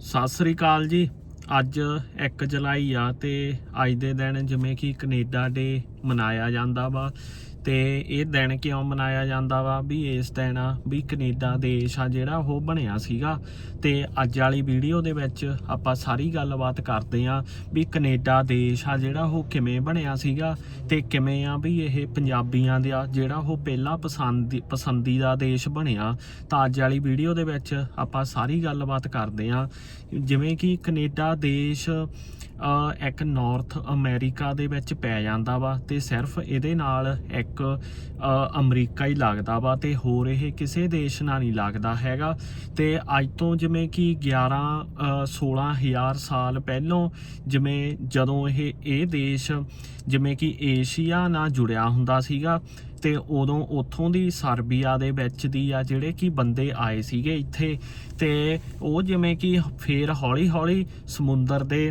ਸਤਿ ਸ੍ਰੀ ਅਕਾਲ ਜੀ। ਅੱਜ 1 ਜੁਲਾਈ ਆ ਤੇ ਅੱਜ ਦੇ ਦਿਨ ਜਿਵੇਂ ਕਿ ਕੈਨੇਡਾ ਡੇ ਮਨਾਇਆ ਜਾਂਦਾ ਵਾ। ਤੇ ਇਹ ਦਿਨ ਕਿਉਂ ਮਨਾਇਆ ਜਾਂਦਾ ਵਾ? ਵੀ ਇਸ ਦਿਨ ਆ ਵੀ ਕੈਨੇਡਾ ਦੇਸ਼ ਆ ਜਿਹੜਾ ਉਹ ਬਣਿਆ ਸੀਗਾ। ਤੇ ਅੱਜ ਵਾਲੀ ਵੀਡੀਓ ਦੇ ਵਿੱਚ ਆਪਾਂ ਸਾਰੀ ਗੱਲਬਾਤ ਕਰਦੇ ਆ ਵੀ ਕੈਨੇਡਾ ਦੇਸ਼ ਆ ਜਿਹੜਾ ਉਹ ਕਿਵੇਂ ਬਣਿਆ ਸੀਗਾ ਤੇ ਕਿਵੇਂ ਆ ਵੀ ਇਹ ਪੰਜਾਬੀਆਂ ਦਾ ਜਿਹੜਾ ਉਹ ਪਹਿਲਾ ਪਸੰਦ, ਪਸੰਦੀਦਾ ਦੇਸ਼ ਬਣਿਆ। ਤਾਂ ਅੱਜ ਵਾਲੀ ਵੀਡੀਓ ਦੇ ਵਿੱਚ ਆਪਾਂ ਸਾਰੀ ਗੱਲਬਾਤ ਕਰਦੇ ਆ। ਜਿਵੇਂ ਕਿ ਕੈਨੇਡਾ ਦੇਸ਼ ਇੱਕ ਨਾਰਥ ਅਮਰੀਕਾ ਦੇ ਵਿੱਚ ਪੈ ਜਾਂਦਾ ਵਾ ਤੇ ਸਿਰਫ ਇਹਦੇ ਨਾਲ ਇੱਕ ਅਮਰੀਕਾ ਹੀ ਲੱਗਦਾ ਵਾ ਤੇ ਹੋਰ ਇਹ ਕਿਸੇ ਦੇਸ਼ ਨਾਲ ਨਹੀਂ ਲੱਗਦਾ ਹੈਗਾ। ਤੇ ਅੱਜ ਤੋਂ ਜਿਵੇਂ ਕਿ 11 ਅ, 16000 ਸਾਲ ਪਹਿਲੋਂ ਜਿਵੇਂ ਜਦੋਂ ਇਹ ਇਹ ਦੇਸ਼ ਜਿਵੇਂ ਕਿ ਏਸ਼ੀਆ ਨਾਲ ਜੁੜਿਆ ਹੁੰਦਾ ਸੀਗਾ ਤੇ ਉਦੋਂ ਉੱਥੋਂ ਦੀ ਸਰਬੀਆ ਦੇ ਵਿੱਚ ਦੀ ਆ ਜਿਹੜੇ ਕਿ ਬੰਦੇ ਆਏ ਸੀਗੇ ਇੱਥੇ ਤੇ ਉਹ ਜਿਵੇਂ ਕਿ ਫੇਰ ਹੌਲੀ ਹੌਲੀ ਸਮੁੰਦਰ ਦੇ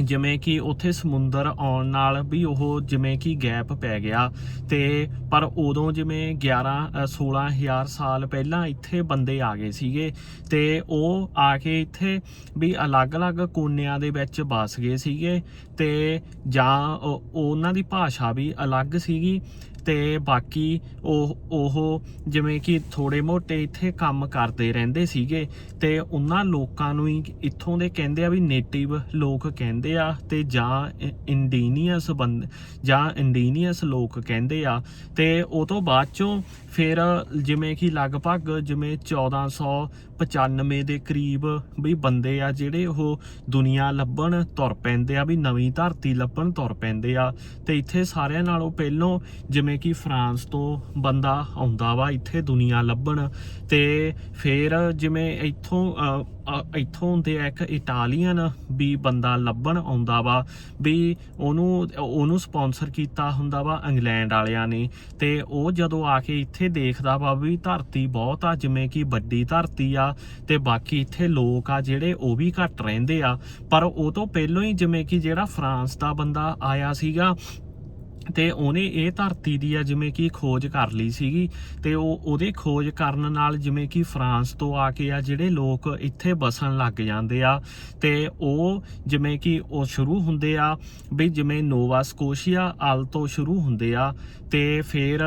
ਜਿਵੇਂ ਕਿ ਉੱਥੇ ਸਮੁੰਦਰ ਆਉਣ ਨਾਲ ਵੀ ਉਹ ਜਿਵੇਂ ਕਿ ਗੈਪ ਪੈ ਗਿਆ ਤੇ ਪਰ ਉਦੋਂ ਜਿਵੇਂ 11 ਅ, 16000 ਸਾਲ ਪਹਿਲਾਂ ਇੱਥੇ ਬੰਦੇ ਆ ਗਏ ਸੀਗੇ ਤੇ ਉਹ ਆ ਕੇ ਇੱਥੇ ਵੀ ਅਲੱਗ-ਅਲੱਗ ਕੋਨਿਆਂ ਦੇ ਵਿੱਚ ਵਸ ਗਏ ਸੀਗੇ ਤੇ ਜਾਂ ਉਹਨਾਂ ਦੀ ਭਾਸ਼ਾ ਵੀ ਅਲੱਗ ਸੀਗੀ ਤੇ ਬਾਕੀ ਉਹ ਉਹ ਜਿਵੇਂ ਕਿ ਥੋੜੇ ਮੋਟੇ ਇੱਥੇ ਕੰਮ ਕਰਦੇ ਰਹਿੰਦੇ ਸੀਗੇ ਤੇ ਉਹਨਾਂ ਲੋਕਾਂ ਨੂੰ ਹੀ ਇੱਥੋਂ ਦੇ ਕਹਿੰਦੇ ਆ ਵੀ ਨੇਟਿਵ ਲੋਕ ਕਹਿੰਦੇ ਆ ਤੇ ਜਾਂ ਇੰਡੀਨੀਅਸ ਬੰਦ, ਜਾਂ ਇੰਡੀਨੀਅਸ ਲੋਕ ਕਹਿੰਦੇ ਆ। ਤੇ ਉਹ ਤੋਂ ਬਾਅਦ ਚੋਂ ਫਿਰ ਜਿਵੇਂ ਕਿ ਲਗਭਗ ਜਿਵੇਂ 1495 ਦੇ ਕਰੀਬ ਵੀ ਬੰਦੇ ਆ ਜਿਹੜੇ ਉਹ ਦੁਨੀਆ ਲੱਭਣ ਤੁਰ ਪੈਂਦੇ ਆ, ਵੀ ਨਵੀਂ ਧਰਤੀ ਲੱਭਣ ਤੁਰ ਪੈਂਦੇ ਆ। ਤੇ ਇੱਥੇ ਸਾਰਿਆਂ ਨਾਲੋਂ ਪਹਿਲੋਂ ਜਿਵੇਂ ਜਿਵੇਂ ਕਿ ਫਰਾਂਸ ਤੋਂ ਬੰਦਾ ਆਉਂਦਾ ਵਾ, ਇੱਥੇ ਦੁਨੀਆ ਲੱਭਣ ਤੇ ਫਿਰ ਜਿਵੇਂ ਇੱਥੋਂ ਇੱਥੋਂ ਹੁੰਦੇ ਆ ਇੱਕ ਇਟਾਲੀਅਨ ਵੀ ਬੰਦਾ ਲੱਭਣ ਆਉਂਦਾ ਵਾ ਵੀ ਉਹਨੂੰ ਉਹਨੂੰ ਸਪਾਂਸਰ ਕੀਤਾ ਹੁੰਦਾ ਵਾ ਇੰਗਲੈਂਡ ਵਾਲਿਆਂ ਨੇ ਤੇ ਉਹ ਜਦੋਂ ਆ ਕੇ ਇੱਥੇ ਦੇਖਦਾ ਵਾ ਵੀ ਧਰਤੀ ਬਹੁਤ ਆ, ਜਿਵੇਂ ਕਿ ਵੱਡੀ ਧਰਤੀ ਆ ਤੇ ਬਾਕੀ ਇੱਥੇ ਲੋਕ ਆ ਜਿਹੜੇ ਉਹ ਵੀ ਘੱਟ ਰਹਿੰਦੇ ਆ। ਪਰ ਉਹ ਤੋਂ ਪਹਿਲਾਂ ਹੀ ਜਿਵੇਂ ਕਿ ਜਿਹੜਾ ਫਰਾਂਸ ਦਾ ਬੰਦਾ ਆਇਆ ਸੀਗਾ ਤੇ ਉਹਨੇ ਇਹ ਧਰਤੀ ਦੀ ਆ ਜਿਵੇਂ ਕਿ ਖੋਜ ਕਰ ਲਈ ਸੀਗੀ ਤੇ ਉਹ ਉਹਦੇ ਖੋਜ ਕਰਨ ਨਾਲ ਜਿਵੇਂ ਕਿ ਫਰਾਂਸ ਤੋਂ ਆ ਕੇ ਆ ਜਿਹੜੇ ਲੋਕ ਇੱਥੇ ਬਸਣ ਲੱਗ ਜਾਂਦੇ ਆ ਤੇ ਉਹ ਜਿਵੇਂ ਕਿ ਉਹ ਸ਼ੁਰੂ ਹੁੰਦੇ ਆ ਵੀ ਜਿਵੇਂ ਨੋਵਾ ਸਕੋਸ਼ੀਆ ਆਲ ਤੋਂ ਸ਼ੁਰੂ ਹੁੰਦੇ ਆ ਤੇ ਫਿਰ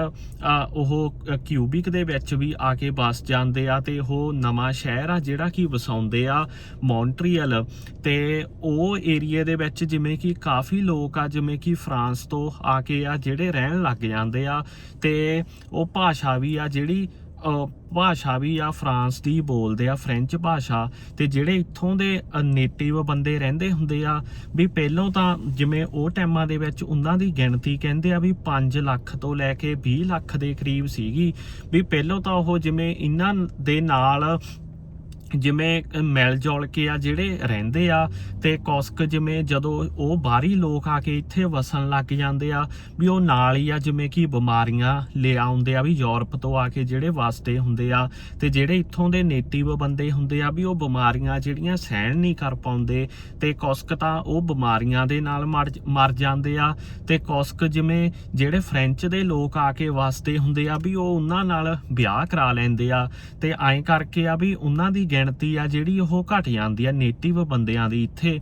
ਉਹ ਕਿਊਬਿਕ ਦੇ ਵਿੱਚ ਵੀ ਆ ਕੇ ਬਸ ਜਾਂਦੇ ਆ ਤੇ ਉਹ ਨਵਾਂ ਸ਼ਹਿਰ ਆ ਜਿਹੜਾ ਕਿ ਵਸਾਉਂਦੇ ਆ ਮੌਂਟਰੀਅਲ ਤੇ ਉਹ ਏਰੀਆ ਦੇ ਵਿੱਚ ਜਿਵੇਂ ਕਿ ਕਾਫੀ ਲੋਕ ਆ, ਜਿਵੇਂ ਕਿ ਫਰਾਂਸ ਤੋਂ ਆ ਕੇ ਆ ਜਿਹੜੇ ਰਹਿਣ ਲੱਗ ਜਾਂਦੇ ਆ ਤੇ ਉਹ ਭਾਸ਼ਾ ਵੀ ਆ ਜਿਹੜੀ ਭਾਸ਼ਾ ਵੀ ਆ, ਫਰਾਂਸ ਦੀ ਬੋਲਦੇ ਆ, ਫ੍ਰੈਂਚ ਭਾਸ਼ਾ ਤੇ ਜਿਹੜੇ ਇੱਥੋਂ ਦੇ ਨੇਟਿਵ ਬੰਦੇ ਰਹਿੰਦੇ ਹੁੰਦੇ ਆ, ਵੀ ਪਹਿਲਾਂ ਤਾਂ ਜਿਵੇਂ ਉਹ ਟਾਈਮਾਂ ਦੇ ਵਿੱਚ ਉਹਨਾਂ ਦੀ ਗਿਣਤੀ ਕਹਿੰਦੇ ਆ ਵੀ 5 ਲੱਖ ਤੋਂ ਲੈ ਕੇ 20 ਲੱਖ ਦੇ ਕਰੀਬ ਸੀਗੀ, ਵੀ ਪਹਿਲਾਂ ਤਾਂ ਉਹ ਜਿਵੇਂ ਇਹਨਾਂ ਦੇ ਨਾਲ ਜਿਵੇਂ ਮਿਲ ਜੁਲ ਕੇ ਆ ਜਿਹੜੇ ਰਹਿੰਦੇ ਆ ਤੇ ਕੌਸਕ ਜਿਵੇਂ ਜਦੋਂ ਉਹ ਬਾਹਰੀ ਲੋਕ ਆ ਕੇ ਇੱਥੇ ਵਸਣ ਲੱਗ ਜਾਂਦੇ ਆ ਵੀ ਉਹ ਨਾਲ ਹੀ ਆ, ਜਿਵੇਂ ਕਿ ਬਿਮਾਰੀਆਂ ਲੈ ਆਉਂਦੇ ਆ ਵੀ ਯੂਰਪ ਤੋਂ ਆ ਕੇ ਜਿਹੜੇ ਵਸਦੇ ਹੁੰਦੇ ਆ ਤੇ ਜਿਹੜੇ ਇੱਥੋਂ ਦੇ ਨੇਟਿਵ ਬੰਦੇ ਹੁੰਦੇ ਆ ਵੀ ਉਹ ਬਿਮਾਰੀਆਂ ਜਿਹੜੀਆਂ ਸਹਿਣ ਨਹੀਂ ਕਰ ਪਾਉਂਦੇ ਤੇ ਕੁਸਕ ਤਾਂ ਉਹ ਬਿਮਾਰੀਆਂ ਦੇ ਨਾਲ ਮਰ ਮਰ ਜਾਂਦੇ ਆ ਤੇ ਕੁਸਕ ਜਿਵੇਂ ਜਿਹੜੇ ਫ੍ਰੈਂਚ ਦੇ ਲੋਕ ਆ ਕੇ ਵਸਦੇ ਹੁੰਦੇ ਆ ਵੀ ਉਹ ਉਹਨਾਂ ਨਾਲ ਵਿਆਹ ਕਰਾ ਲੈਂਦੇ ਆ ਤੇ ਐਂ ਕਰਕੇ ਆ ਵੀ ਉਹਨਾਂ ਦੀ ਗਿਣਤੀ ਆ ਜਿਹੜੀ ਉਹ ਘਟ ਜਾਂਦੀ ਆ ਨੇਟਿਵ ਬੰਦਿਆਂ ਦੀ ਇੱਥੇ।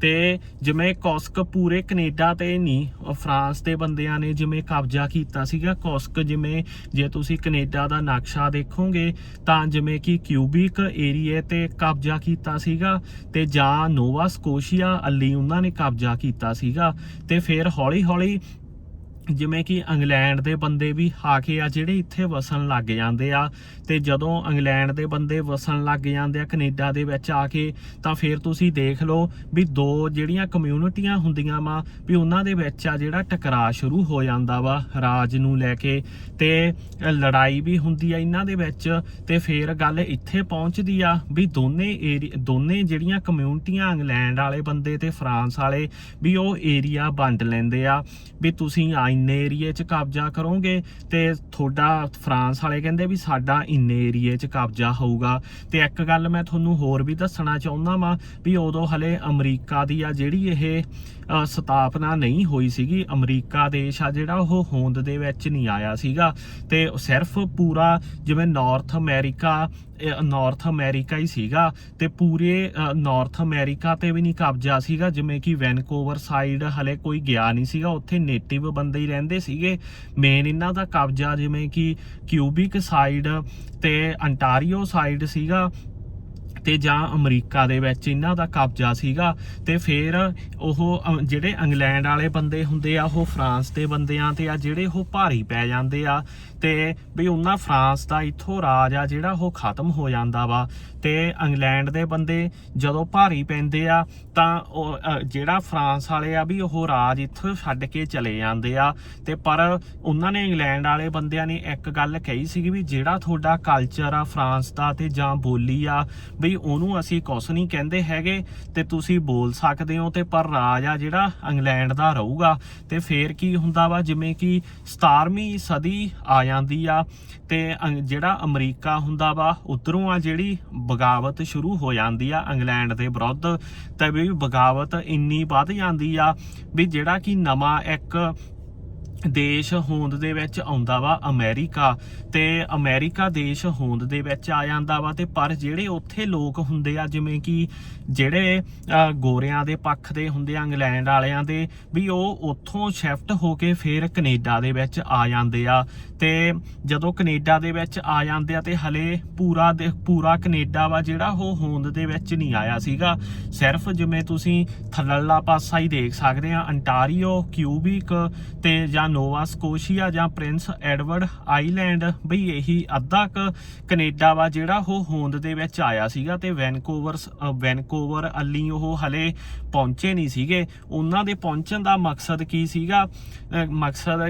ਤੇ ਜਿਵੇਂ ਕੋਸਕ ਪੂਰੇ ਕੈਨੇਡਾ ਤੇ ਨਹੀਂ ਫਰਾਂਸ ਦੇ ਬੰਦਿਆਂ ਨੇ ਜਿਵੇਂ ਕਬਜ਼ਾ ਕੀਤਾ ਸੀਗਾ। ਕੋਸਕ ਜਿਵੇਂ ਜੇ ਤੁਸੀਂ ਕੈਨੇਡਾ ਦਾ ਨਕਸ਼ਾ ਦੇਖੋਗੇ, ਤਾਂ ਜਿਵੇਂ ਕਿ ਕਿਊਬਿਕ ਏਰੀਏ ਤੇ ਕਬਜ਼ਾ ਕੀਤਾ ਸੀਗਾ ਤੇ ਜਾਂ ਨੋਵਾ ਸਕੋਸ਼ੀਆ, ਅੱਲੀ ਉਹਨਾਂ ਨੇ ਕਬਜ਼ਾ ਕੀਤਾ ਸੀਗਾ। ਤੇ ਫਿਰ ਹੌਲੀ ਹੌਲੀ ਜਿਵੇਂ ਕਿ ਇੰਗਲੈਂਡ ਦੇ ਬੰਦੇ ਵੀ ਆ ਕੇ ਆ, ਜਿਹੜੇ ਇੱਥੇ ਵਸਣ ਲੱਗ ਜਾਂਦੇ ਆ। ਤੇ ਜਦੋਂ ਇੰਗਲੈਂਡ ਦੇ ਬੰਦੇ ਵਸਣ ਲੱਗ ਜਾਂਦੇ ਆ ਕੈਨੇਡਾ ਦੇ ਵਿੱਚ ਆ ਕੇ, ਤਾਂ ਫਿਰ ਤੁਸੀਂ ਦੇਖ ਲਓ ਵੀ ਦੋ ਜਿਹੜੀਆਂ ਕਮਿਊਨਿਟੀਆਂ ਹੁੰਦੀਆਂ ਵਾ, ਵੀ ਉਹਨਾਂ ਦੇ ਵਿੱਚ ਆ ਜਿਹੜਾ ਟਕਰਾਅ ਸ਼ੁਰੂ ਹੋ ਜਾਂਦਾ ਵਾ ਰਾਜ ਨੂੰ ਲੈ ਕੇ। ਤੇ ਲੜਾਈ ਵੀ ਹੁੰਦੀ ਆ ਇਹਨਾਂ ਦੇ ਵਿੱਚ, ਤੇ ਫਿਰ ਗੱਲ ਇੱਥੇ ਪਹੁੰਚਦੀ ਆ ਵੀ ਦੋਨੇ ਏਰੀ- ਦੋਨੇ ਜਿਹੜੀਆਂ ਕਮਿਊਨਿਟੀਆਂ ਇੰਗਲੈਂਡ ਵਾਲੇ ਬੰਦੇ ਤੇ ਫਰਾਂਸ ਵਾਲੇ, ਵੀ ਉਹ ਏਰੀਆ ਵੰਡ ਲੈਂਦੇ ਆ। ਵੀ ਤੁਸੀਂ ਆ ਇੰਨੇ ਏਰੀਏ 'ਚ ਕਬਜ਼ਾ ਕਰੋਗੇ ਤੇ ਤੁਹਾਡਾ ਫਰਾਂਸ ਵਾਲੇ ਕਹਿੰਦੇ ਵੀ ਸਾਡਾ ਇੰਨੇ ਏਰੀਏ 'ਚ ਕਬਜ਼ਾ ਹੋਊਗਾ। ਤੇ ਇੱਕ ਗੱਲ ਮੈਂ ਤੁਹਾਨੂੰ ਹੋਰ ਵੀ ਦੱਸਣਾ ਚਾਹੁੰਦਾ ਵਾਂ ਵੀ ਉਦੋਂ ਹਲੇ ਅਮਰੀਕਾ ਦੀ ਆ ਜਿਹੜੀ ਇਹ ਸਥਾਪਨਾ ਨਹੀਂ ਹੋਈ ਸੀਗੀ, ਅਮਰੀਕਾ ਦੇਸ਼ ਆ ਜਿਹੜਾ ਉਹ ਹੋਂਦ ਦੇ ਵਿੱਚ ਨਹੀਂ ਆਇਆ ਸੀਗਾ। ਤੇ ਸਿਰਫ ਪੂਰਾ ਜਿਵੇਂ ਨਾਰਥ ਅਮਰੀਕਾ ਨਾਰਥ ਅਮਰੀਕਾ ਹੀ ਸੀਗਾ ਤੇ ਪੂਰੇ ਨਾਰਥ ਅਮਰੀਕਾ ਤੇ ਵੀ ਨਹੀਂ ਕਬਜ਼ਾ ਸੀਗਾ, ਜਿਵੇਂ ਕਿ ਵੈਨਕੂਵਰ ਸਾਈਡ ਹਲੇ ਕੋਈ ਗਿਆ ਨਹੀਂ ਸੀਗਾ, ਉੱਥੇ ਨੇਟਿਵ ਬੰਦੇ ਹੀ ਰਹਿੰਦੇ ਸੀਗੇ। ਮੇਨ ਇਹਨਾਂ ਦਾ ਕਬਜ਼ਾ ਜਿਵੇਂ ਕਿ ਕਿਊਬਿਕ ਸਾਈਡ ਤੇ ਅੰਟਾਰੀਓ ਸਾਈਡ ਸੀਗਾ। ਤੇ ਜਾਂ ਅਮਰੀਕਾ ਦੇ ਵਿੱਚ ਇਹਨਾਂ ਦਾ ਕਬਜ਼ਾ ਸੀਗਾ ਤੇ ਫਿਰ ਉਹ ਅ, ਜਿਹੜੇ ਇੰਗਲੈਂਡ ਵਾਲੇ ਬੰਦੇ ਹੁੰਦੇ ਆ ਉਹ ਫਰਾਂਸ ਦੇ ਬੰਦਿਆਂ ਤੇ ਆ ਜਿਹੜੇ ਉਹ ਭਾਰੀ ਪੈ ਜਾਂਦੇ ਆ ਤੇ ਵੀ ਉਹਨਾਂ ਫਰਾਂਸ ਦਾ ਇੱਥੋਂ ਰਾਜ ਆ ਜਿਹੜਾ ਉਹ ਖਤਮ ਹੋ ਜਾਂਦਾ ਵਾ। ਤੇ ਇੰਗਲੈਂਡ ਦੇ ਬੰਦੇ ਜਦੋਂ ਭਾਰੀ ਪੈਂਦੇ ਆ, ਤਾਂ ਉਹ ਜਿਹੜਾ ਫਰਾਂਸ ਵਾਲੇ ਆ ਵੀ ਉਹ ਰਾਜ ਇੱਥੋਂ ਛੱਡ ਕੇ ਚਲੇ ਜਾਂਦੇ ਆ। ਤੇ ਪਰ ਉਹਨਾਂ ਨੇ ਇੰਗਲੈਂਡ ਵਾਲੇ ਬੰਦਿਆਂ ਨੇ ਇੱਕ ਗੱਲ ਕਹੀ ਸੀਗੀ ਵੀ ਜਿਹੜਾ ਤੁਹਾਡਾ ਕਲਚਰ ਆ ਫਰਾਂਸ ਦਾ ਤੇ ਜਾਂ ਬੋਲੀ ਆ, ਵੀ ਉਹਨੂੰ ਅਸੀਂ ਕੁਛ ਨਹੀਂ ਕਹਿੰਦੇ ਹੈਗੇ, ਤੇ ਤੁਸੀਂ ਬੋਲ ਸਕਦੇ ਹੋ ਤੇ ਪਰ ਰਾਜ ਆ ਜਿਹੜਾ ਇੰਗਲੈਂਡ ਦਾ ਰਹੂਗਾ। ਤੇ ਫੇਰ ਕੀ ਹੁੰਦਾ ਵਾ? ਜਿਵੇਂ ਕਿ 17ਵੀਂ ਸਦੀ ਆ ਜਾਂਦੀ ਆ, ਤੇ ਅੰ- ਜਿਹੜਾ ਅਮਰੀਕਾ ਹੁੰਦਾ ਵਾ, ਉਧਰੋਂ ਆ ਜਿਹੜੀ ਬਗਾਵਤ ਸ਼ੁਰੂ ਹੋ ਜਾਂਦੀ ਆ ਇੰਗਲੈਂਡ ਦੇ ਵਿਰੁੱਧ ਤੇ ਵੀ ਬਗਾਵਤ ਇੰਨੀ ਵੱਧ ਜਾਂਦੀ ਆ ਵੀ ਜਿਹੜਾ ਕਿ ਨਵਾਂ ਇੱਕ ਦੇਸ਼ ਹੋਂਦ ਦੇ ਵਿੱਚ ਆਉਂਦਾ ਵਾ ਅਮਰੀਕਾ ਤੇ ਅਮਰੀਕਾ ਦੇਸ਼ ਹੋਂਦ ਦੇ ਵਿੱਚ ਆ ਜਾਂਦਾ ਵਾ ਤੇ ਪਰ ਜਿਹੜੇ ਉੱਥੇ ਲੋਕ ਹੁੰਦੇ ਆ ਜਿਵੇਂ ਕਿ ਜਿਹੜੇ ਗੋਰਿਆਂ ਦੇ ਪੱਖ ਦੇ ਹੁੰਦੇ ਆ, ਇੰਗਲੈਂਡ ਵਾਲਿਆਂ ਦੇ ਵੀ ਉਹ ਉੱਥੋਂ ਸ਼ਿਫਟ ਹੋ ਕੇ ਫੇਰ ਕੈਨੇਡਾ ਦੇ ਵਿੱਚ ਆ ਜਾਂਦੇ ਆ ਤੇ ਜਦੋਂ ਕੈਨੇਡਾ ਦੇ ਵਿੱਚ ਆ ਜਾਂਦੇ ਆ ਤੇ ਹਲੇ ਪੂਰਾ ਦੇ, ਪੂਰਾ ਕੈਨੇਡਾ ਵਾ ਜਿਹੜਾ ਉਹ ਹੋਂਦ ਦੇ ਵਿੱਚ ਨਹੀਂ ਆਇਆ ਸੀਗਾ। ਸਿਰਫ ਜਿਵੇਂ ਤੁਸੀਂ ਥੱਲੜਾ ਪਾਸਾ ਹੀ ਦੇਖ ਸਕਦੇ ਆ, ਅੰਟਾਰੀਓ, ਕਿਊਬਿਕ ਤੇ ਜਾਂ ਨੋਵਾ ਸਕੋਸ਼ੀਆ ਜਾਂ ਪ੍ਰਿੰਸ ਐਡਵਰਡ ਆਈਲੈਂਡ, ਬਈ ਇਹੀ ਅੱਧਾ ਕ ਕੈਨੇਡਾ ਵਾ ਜਿਹੜਾ ਉਹ ਹੋਂਦ ਦੇ ਵਿੱਚ ਆਇਆ ਸੀਗਾ ਤੇ ਵੈਨਕੂਵਰ ਵੈਨਕੂਵਰ ਅੱਲੀ ਉਹ ਹਲੇ ਪਹੁੰਚੇ ਨਹੀਂ ਸੀਗੇ। ਉਹਨਾਂ ਦੇ ਪਹੁੰਚਣ ਦਾ ਮਕਸਦ ਕੀ ਸੀਗਾ? ਮਕਸਦ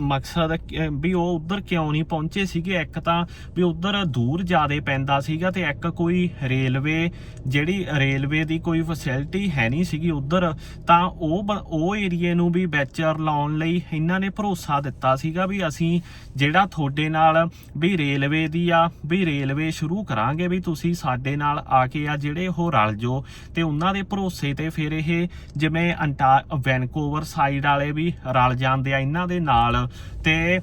ਮਕਸਦ ਵੀ ਉਹ ਉਧਰ ਕਿਉਂ ਨਹੀਂ ਪਹੁੰਚੇ ਸੀਗੇ? ਇੱਕ ਤਾਂ ਵੀ ਉਧਰ ਦੂਰ ਜ਼ਿਆਦੇ ਪੈਂਦਾ ਸੀਗਾ ਤੇ ਇੱਕ ਕੋਈ ਰੇਲਵੇ, ਜਿਹੜੀ ਰੇਲਵੇ ਦੀ ਕੋਈ ਫੈਸਿਲਿਟੀ ਹੈ ਨਹੀਂ ਸੀਗੀ ਉਧਰ, ਤਾਂ ਉਹ ਬ- ਉਹ ਏਰੀਏ ਨੂੰ ਵੀ ਬੈਚਰ ਲਾਉਣ ਲਈ ਇਹਨਾਂ ਨੇ ਭਰੋਸਾ ਦਿੱਤਾ ਸੀਗਾ ਵੀ ਅਸੀਂ ਜਿਹੜਾ ਤੁਹਾਡੇ ਨਾਲ ਵੀ ਰੇਲਵੇ ਦੀ ਆ, ਵੀ ਰੇਲਵੇ ਸ਼ੁਰੂ ਕਰਾਂਗੇ, ਵੀ ਤੁਸੀਂ ਸਾਡੇ ਨਾਲ ਆ ਕੇ ਆ ਜਿਹੜੇ ਉਹ ਰਲ ਜੋ। ਤੇ ਉਹਨਾਂ ਦੇ ਭਰੋਸੇ ਤੇ ਫਿਰ ਇਹ ਜਿਵੇਂ ਅੰਟਾ, ਵੈਨਕੂਵਰ ਸਾਈਡ ਵਾਲੇ ਵੀ ਰਲ ਜਾਂਦੇ ਆ ਇਹਨਾਂ ਦੇ ਨਾਲ। ਤੇ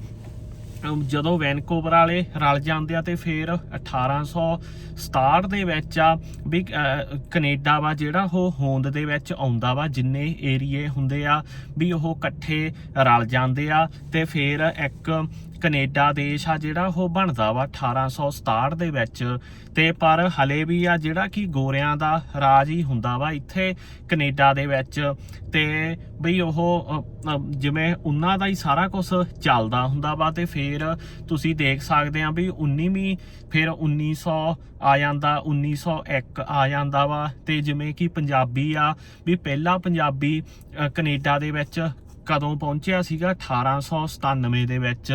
ਜਦੋਂ ਵੈਨਕੂਵਰ ਵਾਲੇ ਰਲ ਜਾਂਦੇ ਆ ਤੇ ਫਿਰ 1867 ਦੇ ਵਿੱਚ ਆ ਵੀ ਅਹ, ਕੈਨੇਡਾ ਵਾ ਜਿਹੜਾ ਉਹ ਹੋਂਦ ਦੇ ਵਿੱਚ ਆਉਂਦਾ ਵਾ ਜਿੰਨੇ ਏਰੀਏ ਹੁੰਦੇ ਆ ਵੀ ਉਹ ਇਕੱਠੇ ਰਲ ਜਾਂਦੇ ਆ ਤੇ ਫਿਰ ਇੱਕ ਕੈਨੇਡਾ ਦੇਸ਼ ਆ ਜਿਹੜਾ ਉਹ ਬਣਦਾ ਵਾ 1867 ਦੇ ਵਿੱਚ। ਤੇ ਪਰ ਹਲੇ ਵੀ ਆ ਜਿਹੜਾ ਕਿ ਗੋਰਿਆਂ ਦਾ ਰਾਜ ਹੀ ਹੁੰਦਾ ਵਾ ਇੱਥੇ ਕੈਨੇਡਾ ਦੇ ਵਿੱਚ। ਤੇ ਬਈ ਉਹ ਜਿਵੇਂ ਉਹਨਾਂ ਦਾ ਹੀ ਸਾਰਾ ਕੁਝ ਚੱਲਦਾ ਹੁੰਦਾ ਵਾ ਤੇ ਫਿਰ ਤੁਸੀਂ ਦੇਖ ਸਕਦੇ ਆ ਵੀ 19ਵੀਂ ਫਿਰ 1900 ਆ ਜਾਂਦਾ 1901 ਆ ਜਾਂਦਾ ਵਾ। ਤੇ ਜਿਵੇਂ ਕਿ ਪੰਜਾਬੀ ਆ ਵੀ ਪਹਿਲਾ ਪੰਜਾਬੀ ਅ, ਕੈਨੇਡਾ ਦੇ ਵਿੱਚ ਕਦੋਂ ਪਹੁੰਚਿਆ ਸੀਗਾ? 1897 ਦੇ ਵਿੱਚ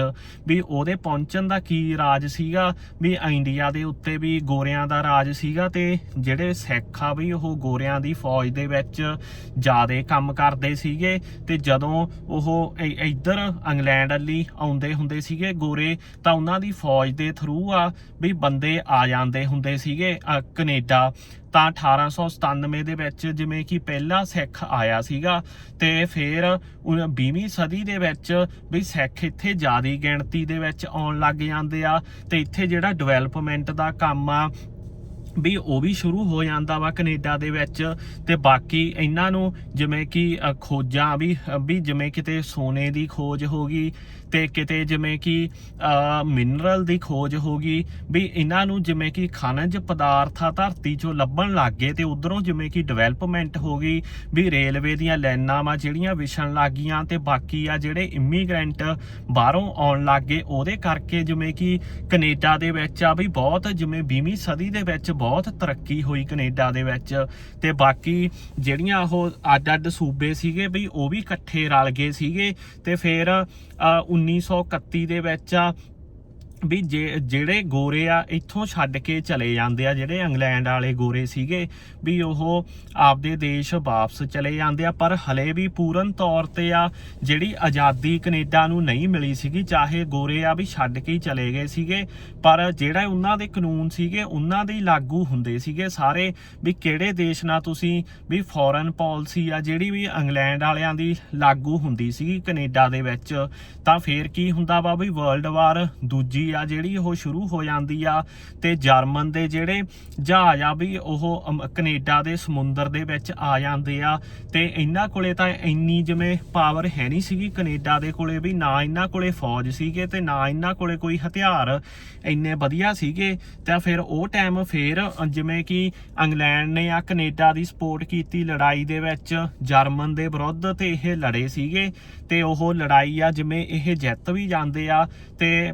ਵੀ ਉਹਦੇ ਪਹੁੰਚਣ ਦਾ ਕੀ ਰਾਜ ਸੀਗਾ? ਵੀ ਇੰਡੀਆ ਦੇ ਉੱਤੇ ਵੀ ਗੋਰਿਆਂ ਦਾ ਰਾਜ ਸੀਗਾ ਤੇ ਜਿਹੜੇ ਸਿੱਖ ਆ ਵੀ ਉਹ ਗੋਰਿਆਂ ਦੀ ਫੌਜ ਦੇ ਵਿੱਚ ਜਿਆਦੇ ਕੰਮ ਕਰਦੇ ਸੀਗੇ ਤੇ ਜਦੋਂ ਉਹ ਇੱਧਰ ਇੰਗਲੈਂਡ ਵੱਲੀ ਆਉਂਦੇ ਹੁੰਦੇ ਸੀਗੇ ਗੋਰੇ ਤਾਂ ਉਹਨਾਂ ਦੀ ਫੌਜ ਦੇ ਥਰੂ ਆ ਵੀ ਬੰਦੇ ਆ ਜਾਂਦੇ ਹੁੰਦੇ ਸੀਗੇ ਅ, ਕੈਨੇਡਾ। ਤਾਂ 1897 ਦੇ ਵਿੱਚ ਜਿਵੇਂ ਕਿ ਪਹਿਲਾ ਸਿੱਖ ਆਇਆ ਸੀਗਾ ਤੇ ਫਿਰ 20ਵੀਂ ਸਦੀ ਦੇ ਵਿੱਚ ਵੀ ਸਿੱਖ ਇੱਥੇ ਜ਼ਿਆਦੀ ਗਿਣਤੀ ਦੇ ਵਿੱਚ ਆਉਣ ਲੱਗ ਜਾਂਦੇ ਆ ਤੇ ਇੱਥੇ ਜਿਹੜਾ ਡਿਵੈਲਪਮੈਂਟ ਦਾ ਕੰਮ ਆ ਵੀ ਉਹ ਵੀ ਸ਼ੁਰੂ ਹੋ ਜਾਂਦਾ ਵਾ ਕੈਨੇਡਾ ਦੇ ਵਿੱਚ ਤੇ ਬਾਕੀ ਇਹਨਾਂ ਨੂੰ ਜਿਵੇਂ ਕਿ ਖੋਜਾਂ ਵੀ ਵੀ ਜਿਵੇਂ ਕਿਤੇ ਸੋਨੇ ਦੀ ਖੋਜ ਹੋ ਗਈ ਤੇ ਕਿਤੇ ਜਿਵੇਂ ਕਿ ਮਿਨਰਲ ਦੀ ਖੋਜ ਹੋ ਗਈ ਵੀ ਇਹਨਾਂ ਨੂੰ ਜਿਵੇਂ ਕਿ ਖਣਜ ਪਦਾਰਥ ਧਰਤੀ 'ਚੋਂ ਲੱਭਣ ਲੱਗ ਗਏ ਤੇ ਉਧਰੋਂ ਜਿਵੇਂ ਕਿ ਡਿਵੈਲਪਮੈਂਟ ਹੋ ਗਈ ਵੀ ਰੇਲਵੇ ਦੀਆਂ ਲਾਈਨਾਂ ਵਾ ਜਿਹੜੀਆਂ ਵਿਛਣ ਲੱਗ ਗਈਆਂ ਤੇ ਬਾਕੀ ਆ ਜਿਹੜੇ ਇਮੀਗ੍ਰੈਂਟ ਬਾਹਰੋਂ ਆਉਣ ਲੱਗ ਗਏ, ਉਹਦੇ ਕਰਕੇ ਜਿਵੇਂ ਕਿ ਕੈਨੇਡਾ ਦੇ ਵਿੱਚ ਆ ਵੀ ਬਹੁਤ ਜਿਵੇਂ 20ਵੀਂ ਸਦੀ ਦੇ ਵਿੱਚ ਬਹੁਤ ਤਰੱਕੀ ਹੋਈ ਕੈਨੇਡਾ ਦੇ ਵਿੱਚ ਤੇ ਬਾਕੀ ਜਿਹੜੀਆਂ ਉਹ ਅੱਡ ਅੱਡ ਸੂਬੇ ਸੀਗੇ ਵੀ ਉਹ ਵੀ ਇਕੱਠੇ ਰਲ ਗਏ ਸੀਗੇ ਤੇ ਫਿਰ 1931 ਦੇ ਵਿੱਚ ਵੀ ਜੇ- ਜਿਹੜੇ ਗੋਰੇ ਆ ਇੱਥੋਂ ਛੱਡ ਕੇ ਚਲੇ ਜਾਂਦੇ ਆ, ਜਿਹੜੇ ਇੰਗਲੈਂਡ ਵਾਲੇ ਗੋਰੇ ਸੀਗੇ, ਵੀ ਉਹ ਆਪਦੇ ਦੇਸ਼ ਵਾਪਸ ਚਲੇ ਜਾਂਦੇ ਆ। ਪਰ ਹਲੇ ਵੀ ਪੂਰਨ ਤੌਰ ਤੇ ਆ, ਜਿਹੜੀ ਆਜ਼ਾਦੀ ਕੈਨੇਡਾ ਨੂੰ ਨਹੀਂ ਮਿਲੀ ਸੀਗੀ, ਚਾਹੇ ਗੋਰੇ ਆ ਵੀ ਛੱਡ ਕੇ ਹੀ ਚਲੇ ਗਏ ਸੀਗੇ, ਪਰ ਜਿਹੜਾ ਉਹਨਾਂ ਦੇ ਕਾਨੂੰਨ ਸੀਗੇ, ਉਹਨਾਂ ਦੇ ਹੀ ਲਾਗੂ ਹੁੰਦੇ ਸੀਗੇ ਸਾਰੇ, ਵੀ ਕਿਹੜੇ ਦੇਸ਼ ਨਾਲ ਤੁਸੀਂ ਵੀ ਫੋਰਨ ਪਾਲਿਸੀ ਆ, ਜਿਹੜੀ ਵੀ ਇੰਗਲੈਂਡ ਵਾਲਿਆਂ ਦੀ ਲਾਗੂ ਹੁੰਦੀ ਸੀਗੀ ਕੈਨੇਡਾ ਦੇ ਵਿੱਚ, ਤਾਂ ਫੇਰ ਕੀ ਹੁੰਦਾ ਵਾ ਵੀ ਵਰਲਡ ਵਾਰ ਦੂਜੀ ਆ ਜਿਹੜੀ ਉਹ ਸ਼ੁਰੂ ਹੋ ਜਾਂਦੀ ਆ ਤੇ ਜਰਮਨ ਦੇ ਜਿਹੜੇ ਜਹਾਜ਼ ਆ ਵੀ ਉਹ ਅਮ- ਕੈਨੇਡਾ ਦੇ ਸਮੁੰਦਰ ਦੇ ਵਿੱਚ ਆ ਜਾਂਦੇ ਆ ਤੇ ਇਹਨਾਂ ਕੋਲੇ ਤਾਂ ਇੰਨੀ ਜਿਵੇਂ ਪਾਵਰ ਹੈ ਨਹੀਂ ਸੀਗੀ ਕੈਨੇਡਾ ਦੇ ਕੋਲੇ ਵੀ, ਨਾ ਇਹਨਾਂ ਕੋਲੇ ਫੌਜ ਸੀਗੇ ਤੇ ਨਾ ਇਹਨਾਂ ਕੋਲੇ ਕੋਈ ਹਥਿਆਰ ਇੰਨੇ ਵਧੀਆ ਸੀਗੇ। ਤਾਂ ਫਿਰ ਉਹ ਟਾਈਮ ਫਿਰ ਜਿਵੇਂ ਕਿ ਇੰਗਲੈਂਡ ਨੇ ਆ ਕੈਨੇਡਾ ਦੀ ਸਪੋਰਟ ਕੀਤੀ ਲੜਾਈ ਦੇ ਵਿੱਚ, ਜਰਮਨ ਦੇ ਵਿਰੁੱਧ ਤੇ ਇਹ ਲੜੇ ਸੀਗੇ ਤੇ ਉਹ ਲੜਾਈ ਆ ਜਿਵੇਂ ਇਹ ਜਿੱਤ ਵੀ ਜਾਂਦੇ ਆ ਤੇ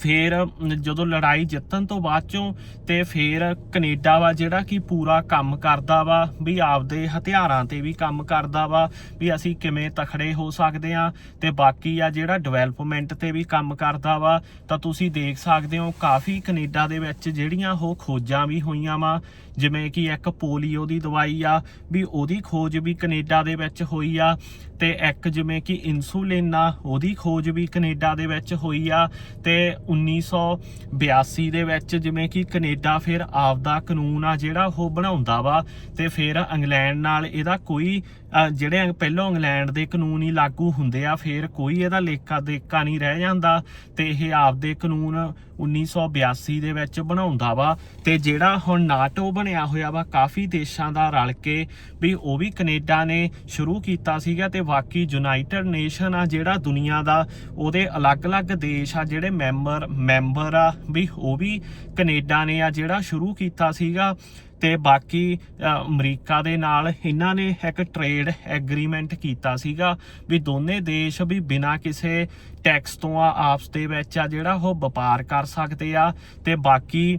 ਫਿਰ ਜਦੋਂ ਲੜਾਈ ਜਿੱਤਣ ਤੋਂ ਬਾਅਦ ਚੋਂ ਤੇ ਫਿਰ ਕੈਨੇਡਾ ਵਾ ਜਿਹੜਾ ਕਿ ਪੂਰਾ ਕੰਮ ਕਰਦਾ ਵਾ, ਵੀ ਆਪਦੇ ਹਥਿਆਰਾਂ ਤੇ ਵੀ ਕੰਮ ਕਰਦਾ ਵਾ, ਵੀ ਅਸੀਂ ਕਿਵੇਂ ਤਖੜੇ ਹੋ ਸਕਦੇ ਆ ਤੇ ਬਾਕੀ ਆ ਜਿਹੜਾ ਡਿਵੈਲਪਮੈਂਟ ਤੇ ਵੀ ਕੰਮ ਕਰਦਾ ਵਾ, ਤਾਂ ਤੁਸੀਂ ਦੇਖ ਸਕਦੇ ਹੋ ਕਾਫੀ ਕੈਨੇਡਾ ਦੇ ਵਿੱਚ ਜਿਹੜੀਆਂ ਉਹ ਖੋਜਾਂ ਵੀ ਹੋਈਆਂ ਵਾ, ਜਿਵੇਂ ਕਿ ਇੱਕ ਪੋਲੀਓ ਦੀ ਦਵਾਈ ਆ, ਵੀ ਉਹਦੀ ਖੋਜ ਵੀ ਕੈਨੇਡਾ ਦੇ ਵਿੱਚ ਹੋਈ ਆ ਤੇ ਇੱਕ ਜਿਵੇਂ ਕਿ ਇਨਸੂਲਿਨ ਆ, ਉਹਦੀ ਖੋਜ ਵੀ ਕੈਨੇਡਾ ਦੇ ਵਿੱਚ ਹੋਈ ਆ ਤੇ 1982 ਦੇ ਵਿੱਚ ਜਿਵੇਂ ਕਿ ਕੈਨੇਡਾ ਫਿਰ ਆਪਦਾ ਕਾਨੂੰਨ ਆ ਜਿਹੜਾ ਉਹ ਬਣਾਉਂਦਾ ਵਾ ਤੇ ਫਿਰ ਇੰਗਲੈਂਡ ਨਾਲ ਇਹਦਾ ਕੋਈ ਜਿਹੜੇ ਪਹਿਲਾਂ ਇੰਗਲੈਂਡ ਦੇ ਕਾਨੂੰਨ ਹੀ ਲਾਗੂ ਹੁੰਦੇ ਆ, ਫਿਰ ਕੋਈ ਇਹਦਾ ਲੇਖਾ ਦੇਖਾ ਨਹੀਂ ਰਹਿ ਜਾਂਦਾ ਤੇ ਇਹ ਆਪਦੇ ਕਾਨੂੰਨ 1982 ਦੇ ਵਿੱਚ ਬਣਾਉਂਦਾ ਵਾ ਤੇ ਜਿਹੜਾ ਹੁਣ ਨਾਟੋ ਬਣਿਆ ਹੋਇਆ ਵਾ, ਕਾਫੀ ਦੇਸ਼ਾਂ ਦਾ ਰਲ ਕੇ ਵੀ ਉਹ ਵੀ ਕੈਨੇਡਾ ਨੇ ਸ਼ੁਰੂ ਕੀਤਾ ਸੀਗਾ ਤੇ ਬਾਕੀ ਯੂਨਾਈਟਿਡ ਨੇਸ਼ਨ ਆ, ਜਿਹੜਾ ਦੁਨੀਆ ਦਾ ਉਹਦੇ ਅਲੱਗ-ਅਲੱਗ ਦੇਸ਼ ਆ, ਜਿਹੜੇ ਮੈਂਬਰ ਮੈਂਬਰ ਆ ਵੀ ਉਹ ਵੀ ਕੈਨੇਡਾ ਨੇ ਆ, ਜਿਹੜਾ ਸ਼ੁਰੂ ਕੀਤਾ ਸੀਗਾ। ਤੇ ਬਾਕੀ ਅਮਰੀਕਾ ਦੇ ਨਾਲ ਇਹਨਾਂ ਨੇ ਇੱਕ ਟ੍ਰੇਡ ਐਗਰੀਮੈਂਟ ਕੀਤਾ ਸੀਗਾ ਵੀ ਦੋਨੇ ਦੇਸ਼ ਵੀ ਬਿਨਾਂ ਕਿਸੇ ਟੈਕਸ ਤੋਂ ਆ ਆਪਸ ਦੇ ਵਿੱਚ ਆ ਜਿਹੜਾ ਉਹ ਵਪਾਰ ਕਰ ਸਕਦੇ ਆ ਤੇ ਬਾਕੀ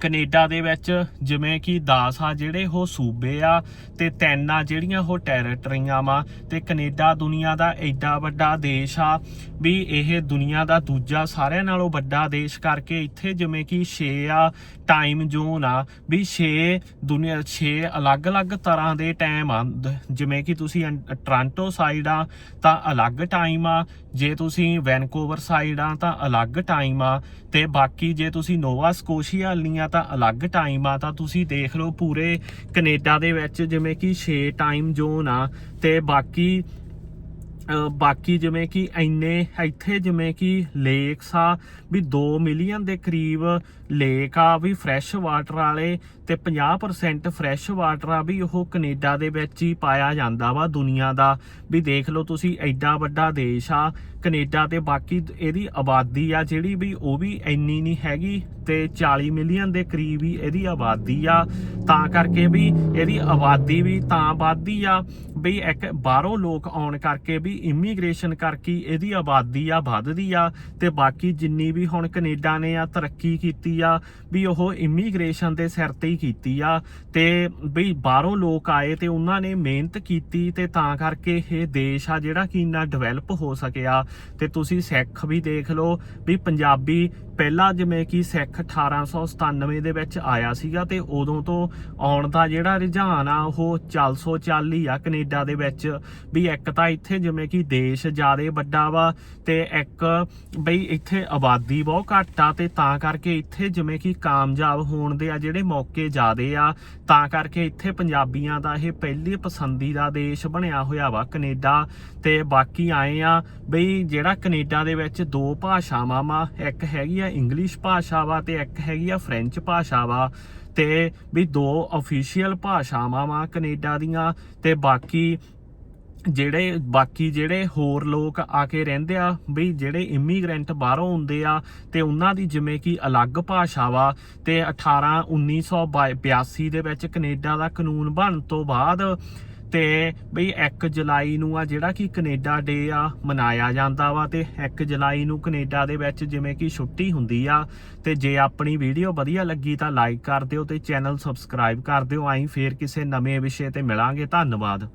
ਕੈਨੇਡਾ ਦੇ ਵਿੱਚ ਜਿਵੇਂ ਕਿ 10 ਆ ਜਿਹੜੇ ਉਹ ਸੂਬੇ ਆ ਤੇ ਤਿੰਨ ਆ ਜਿਹੜੀਆਂ ਉਹ ਟੈਰੀਟਰੀਆਂ ਵਾ ਤੇ ਕੈਨੇਡਾ ਦੁਨੀਆ ਦਾ ਐਡਾ ਵੱਡਾ ਦੇਸ਼ ਆ ਵੀ ਇਹ ਦੁਨੀਆ ਦਾ ਦੂਜਾ ਸਾਰਿਆਂ ਨਾਲੋਂ ਵੱਡਾ ਦੇਸ਼ ਕਰਕੇ ਇੱਥੇ ਜਿਵੇਂ ਕਿ 6 ਆ ਟਾਈਮ ਜ਼ੋਨ ਆ ਵੀ 6 ਦੁਨੀਆ 6 ਅਲੱਗ-ਅਲੱਗ ਤਰ੍ਹਾਂ ਦੇ ਟਾਈਮ ਆ। ਦ- ਜਿਵੇਂ ਕਿ ਤੁਸੀਂ ਅੰ- ਟੋਰਾਂਟੋ ਸਾਈਡ ਆ, ਤਾਂ ਅਲੱਗ ਟਾਈਮ ਆ। ਜੇ ਤੁਸੀਂ ਵੈਨਕੂਵਰ ਸਾਈਡ ਆ, ਤਾਂ ਅਲੱਗ ਟਾਈਮ ਆ। ਤੇ ਬਾਕੀ ਜੇ ਤੁਸੀਂ ਨੋਵਾ ਸਕੋਸ਼ੀਆ ਲੀਆਂ ਤਾਂ ਅਲੱਗ ਟਾਈਮ ਆ। ਤਾਂ ਤੁਸੀਂ ਦੇਖ ਲਓ ਪੂਰੇ ਕੈਨੇਡਾ ਦੇ ਵਿੱਚ ਜਿਵੇਂ ਕਿ 6 ਟਾਈਮ ਜ਼ੋਨ ਆ। ਤੇ ਬਾਕੀ ਬਾਕੀ ਜਿਵੇਂ ਕਿ ਇੰਨੇ ਇੱਥੇ ਜਿਵੇਂ ਕਿ ਲੇਕਸ ਆ ਵੀ 2 ਮਿਲੀਅਨ ਦੇ ਕਰੀਬ ਲੇਕ ਆ, ਵੀ ਫਰੈਸ਼ ਵਾਟਰ ਵਾਲੇ ਤੇ 50% ਫਰੈਸ਼ ਵਾਟਰ ਆ ਵੀ ਉਹ ਕੈਨੇਡਾ ਦੇ ਵਿੱਚ ਹੀ ਪਾਇਆ ਜਾਂਦਾ ਵਾ ਦੁਨੀਆ ਦਾ। ਵੀ ਦੇਖ ਲਓ ਤੁਸੀਂ ਐਡਾ ਵੱਡਾ ਦੇਸ਼ ਆ, ਕੈਨੇਡਾ ਤੇ ਬਾਕੀ ਇਹਦੀ ਆਬਾਦੀ ਆ ਜਿਹੜੀ ਵੀ ਉਹ ਵੀ ਇੰਨੀ ਨਹੀਂ ਹੈਗੀ ਤੇ 40 ਮਿਲੀਅਨ ਦੇ ਕਰੀਬ ਹੀ ਇਹਦੀ ਆਬਾਦੀ ਆ। ਤਾਂ ਕਰਕੇ ਵੀ ਇਹਦੀ ਆਬਾਦੀ ਵੀ ਤਾਂ ਵੱਧਦੀ ਆ ਵੀ ਇੱਕ ਬਾਹਰੋਂ ਲੋਕ ਆਉਣ ਕਰਕੇ ਵੀ ਇਮੀਗ੍ਰੇਸ਼ਨ ਕਰਕੇ ਇਹਦੀ ਆਬਾਦੀ ਆ, ਵੱਧਦੀ ਆ ਤੇ ਬਾਕੀ ਜਿੰਨੀ ਵੀ ਹੁਣ ਕੈਨੇਡਾ ਨੇ ਆ ਤਰੱਕੀ ਕੀਤੀ ਆ, ਵੀ ਉਹ ਇਮੀਗ੍ਰੇਸ਼ਨ ਦੇ ਸਿਰ ਤੇ ਹੀ ਕੀਤੀ ਆ। ਤੇ ਵੀ ਬਾਹਰੋਂ ਲੋਕ ਆਏ ਤੇ ਉਹਨਾਂ ਨੇ ਮਿਹਨਤ ਕੀਤੀ ਤੇ ਤਾਂ ਕਰਕੇ ਇਹ ਦੇਸ਼ ਆ ਜਿਹੜਾ ਕਿ ਇੰਨਾ ਡਿਵੈਲਪ ਹੋ ਸਕਿਆ। ਤੇ ਤੁਸੀਂ ਸਿੱਖ ਵੀ ਦੇਖ ਲਓ, ਵੀ ਪੰਜਾਬੀ ਪਹਿਲਾਂ ਜਿਵੇਂ ਕਿ ਸਿੱਖ 1897 ਦੇ ਵਿੱਚ ਆਇਆ ਸੀਗਾ ਤੇ ਉਦੋਂ ਤੋਂ ਆਉਣ ਦਾ ਜਿਹੜਾ ਰੁਝਾਨ ਆ, ਉਹ 440 ਆ ਕੈਨੇਡਾ ਦੇ ਵਿੱਚ। ਵੀ ਇੱਕ ਤਾਂ ਇੱਥੇ ਜਿਵੇਂ ਕਿ ਦੇਸ਼ ਜ਼ਿਆਦਾ ਵੱਡਾ ਵਾ ਤੇ ਇੱਕ ਬਈ ਇੱਥੇ ਆਬਾਦੀ ਬਹੁਤ ਘੱਟ ਆ ਤੇ ਤਾਂ ਕਰਕੇ ਇੱਥੇ ਜਿਵੇਂ ਕਿ ਕਾਮਯਾਬ ਹੋਣ ਦੇ ਆ ਜਿਹੜੇ ਮੌਕੇ ਜ਼ਿਆਦੇ ਆ, ਤਾਂ ਕਰਕੇ ਇੱਥੇ ਪੰਜਾਬੀਆਂ ਦਾ ਇਹ ਪਹਿਲੀ ਪਸੰਦੀਦਾ ਦੇਸ਼ ਬਣਿਆ ਹੋਇਆ ਵਾ ਕੈਨੇਡਾ ਤੇ ਬਾਕੀ ਆਏ ਆ ਬਈ ਜਿਹੜਾ ਕੈਨੇਡਾ ਦੇ ਵਿੱਚ ਦੋ ਭਾਸ਼ਾਵਾਂ ਵਾ, ਇੱਕ ਹੈਗੀ ਆ ਇੰਗਲਿਸ਼ ਭਾਸ਼ਾ ਵਾ ਤੇ ਇੱਕ ਹੈਗੀ ਆ ਫ੍ਰੈਂਚ ਭਾਸ਼ਾ ਵਾ ਤੇ ਵੀ ਦੋ ਅਫੀਸ਼ੀਅਲ ਭਾਸ਼ਾਵਾਂ ਵਾ ਕੈਨੇਡਾ ਦੀਆਂ ਤੇ ਬਾਕੀ ਜਿਹੜੇ ਬਾਕੀ ਜਿਹੜੇ ਹੋਰ ਲੋਕ ਆ ਕੇ ਰਹਿੰਦੇ ਆ, ਬਈ ਜਿਹੜੇ ਇਮੀਗ੍ਰੈਂਟ ਬਾਹਰੋਂ ਆਉਂਦੇ ਆ ਤੇ ਉਹਨਾਂ ਦੀ ਜਿਵੇਂ ਕਿ ਅਲੱਗ ਭਾਸ਼ਾ ਵਾ ਤੇ 18 1982 ਦੇ ਵਿੱਚ ਕੈਨੇਡਾ ਦਾ ਕਾਨੂੰਨ ਬਣਨ ਤੋਂ ਬਾਅਦ ਤੇ ਬਈ 1 ਜੁਲਾਈ ਨੂੰ ਆ ਜਿਹੜਾ ਕਿ ਕੈਨੇਡਾ ਡੇ ਆ ਮਨਾਇਆ ਜਾਂਦਾ ਵਾ ਤੇ 1 ਜੁਲਾਈ ਨੂੰ ਕੈਨੇਡਾ ਦੇ ਵਿੱਚ ਜਿਵੇਂ ਕਿ ਛੁੱਟੀ ਹੁੰਦੀ ਆ ਤੇ ਜੇ ਆਪਣੀ ਵੀਡੀਓ ਵਧੀਆ ਲੱਗੀ ਤਾਂ ਲਾਈਕ ਕਰ ਦਿਓ ਤੇ ਚੈਨਲ ਸਬਸਕ੍ਰਾਈਬ ਕਰ ਦਿਓ। ਆਈ ਫੇਰ ਕਿਸੇ ਨਵੇਂ ਵਿਸ਼ੇ ਤੇ ਮਿਲਾਂਗੇ। ਧੰਨਵਾਦ।